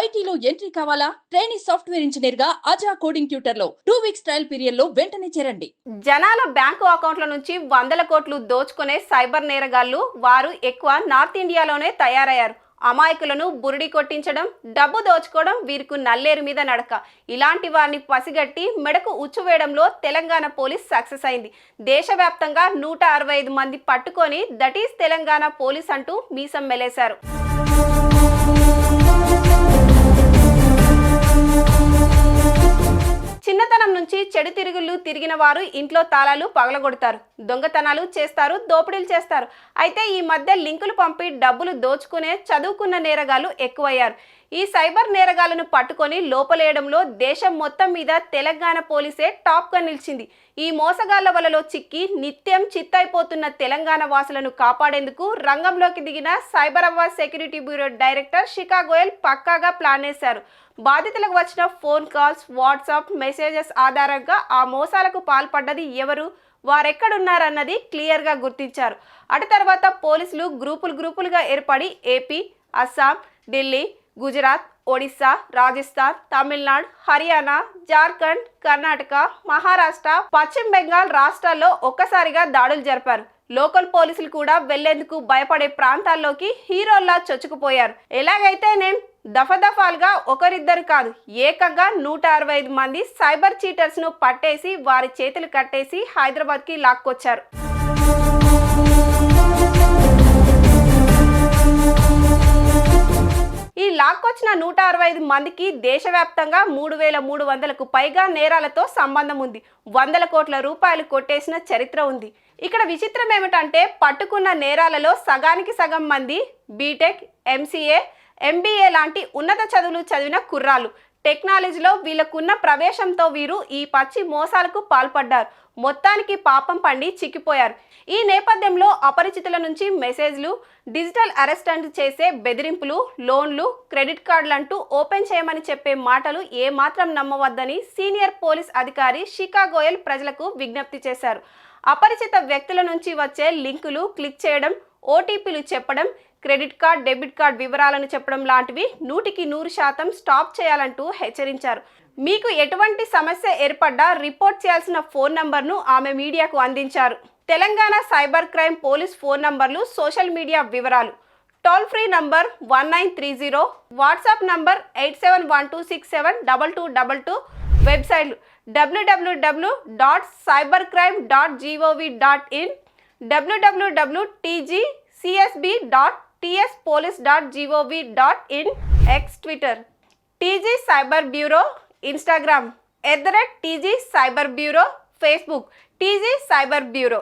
ఐటీలో ఎంట్రీ కావాలా? Training software ఇంజనీర్గా అజా కోడింగ్ ట్యూటర్లో టూ వీక్స్ ట్రయల్ పీరియడ్లో వెంటనే చేరండి. జనాల బ్యాంకు అకౌంట్ల నుంచి వందల కోట్లు దోచుకునే సైబర్ నేరగాళ్ళు వారు ఎక్కువ నార్త్ ఇండియాలోనే తయారయ్యారు. అమాయకులను బురిడి కొట్టించడం డబ్బు దోచుకోవడం వీరికి నల్లేరు మీద నడక. ఇలాంటి వారిని పసిగట్టి మెడకు ఉచ్చువేయడంలో తెలంగాణ పోలీస్ సక్సెస్ అయింది. దేశవ్యాప్తంగా నూట అరవై ఐదు మంది పట్టుకొని దట్ ఈస్ తెలంగాణ పోలీస్ అంటూ మీసం మెలేశారు. చెడు తిరుగుళ్ళు తిరిగిన వారు ఇంట్లో తాళాలు పగలగొడతారు దొంగతనాలు చేస్తారు దోపిడీలు చేస్తారు. అయితే ఈ మధ్య లింకులు పంపి డబ్బులు దోచుకునే చదువుకున్న నేరగాళ్ళు ఎక్కువయ్యారు. ఈ సైబర్ నేరగాళ్ళను పట్టుకొని లోపలేయడంలో దేశం మొత్తం మీద తెలంగాణ పోలీసే టాప్గా నిలిచింది. ఈ మోసగాళ్ళ వలలో చిక్కి నిత్యం చిత్తైపోతున్న తెలంగాణ వాసులను కాపాడేందుకు రంగంలోకి దిగిన Cyberabad security bureau director Shikha Goyal పక్కాగా ప్లాన్ వేశారు. బాధితులకు వచ్చిన ఫోన్ కాల్స్ వాట్సాప్ మెసేజెస్ ఆధారంగా ఆ మోసాలకు పాల్పడ్డది ఎవరు వారెక్కడున్నారన్నది క్లియర్గా గుర్తించారు. అటు తర్వాత పోలీసులు గ్రూపులు గ్రూపులుగా ఏర్పడి ఏపీ అస్సాం ఢిల్లీ గుజరాత్ ఒడిశా రాజస్థాన్ తమిళనాడు హర్యానా జార్ఖండ్ కర్ణాటక మహారాష్ట్ర పశ్చిమ బెంగాల్ రాష్ట్రాల్లో ఒక్కసారిగా దాడులు జరిపారు. లోకల్ పోలీసులు కూడా వెళ్ళేందుకు భయపడే ప్రాంతాల్లోకి హీరోల్లా చొచ్చుకుపోయారు. ఎలాగైతే నేను దఫదఫాలుగా ఒకరిద్దరు కాదు ఏకంగా నూట అరవై ఐదు మంది సైబర్ చీటర్స్ను పట్టేసి వారి చేతులు కట్టేసి హైదరాబాద్కి లాక్కొచ్చారు. లాక్కొచ్చిన నూట అరవై ఐదు మందికి దేశవ్యాప్తంగా మూడు వేల మూడు వందలకు పైగా నేరాలతో సంబంధం ఉంది. వందల కోట్ల రూపాయలు కొట్టేసిన చరిత్ర ఉంది. ఇక్కడ విచిత్రం ఏమిటంటే పట్టుకున్న నేరాలలో సగానికి సగం మంది బీటెక్ ఎంసీఏ ఎంబీఏ లాంటి ఉన్నత చదువులు చదివిన కుర్రాలు టెక్నాలజీలో వీళ్ళకున్న ప్రవేశంతో వీరు ఈ పచ్చి మోసాలకు పాల్పడ్డారు. మొత్తానికి పాపం పండి చిక్కిపోయారు. ఈ నేపథ్యంలో అపరిచితుల నుంచి మెసేజ్లు డిజిటల్ అరెస్టెంట్ చేసే బెదిరింపులు లోన్లు క్రెడిట్ కార్డులంటూ ఓపెన్ చేయమని చెప్పే మాటలు ఏమాత్రం నమ్మవద్దని సీనియర్ పోలీస్ అధికారి శిఖా గోయల్ ప్రజలకు విజ్ఞప్తి చేశారు. అపరిచిత వ్యక్తుల నుంచి వచ్చే లింకులు క్లిక్ చేయడం ఓటీపీలు చెప్పడం క్రెడిట్ కార్డ్ డెబిట్ కార్డ్ వివరాలను చెప్పడం లాంటివి నూటికి నూరు శాతం స్టాప్ చేయాలంటూ హెచ్చరించారు. మీకు ఎటువంటి సమస్య ఏర్పడ్డా రిపోర్ట్ చేయాల్సిన ఫోన్ నంబర్ను ఆమె మీడియాకు అందించారు. Telangana cyber crime police phone నంబర్లు సోషల్ మీడియా వివరాలు. Toll free number one nine three zero WhatsApp number eight seven one two six seven double two double two వెబ్సైట్లు WWW dot cyber crime dot GOV dot in WWW TG CSB dot TS police dot GOV dot in X Twitter TG cyber bureau Instagram at the rate TG cyber bureau Facebook TG cyber bureau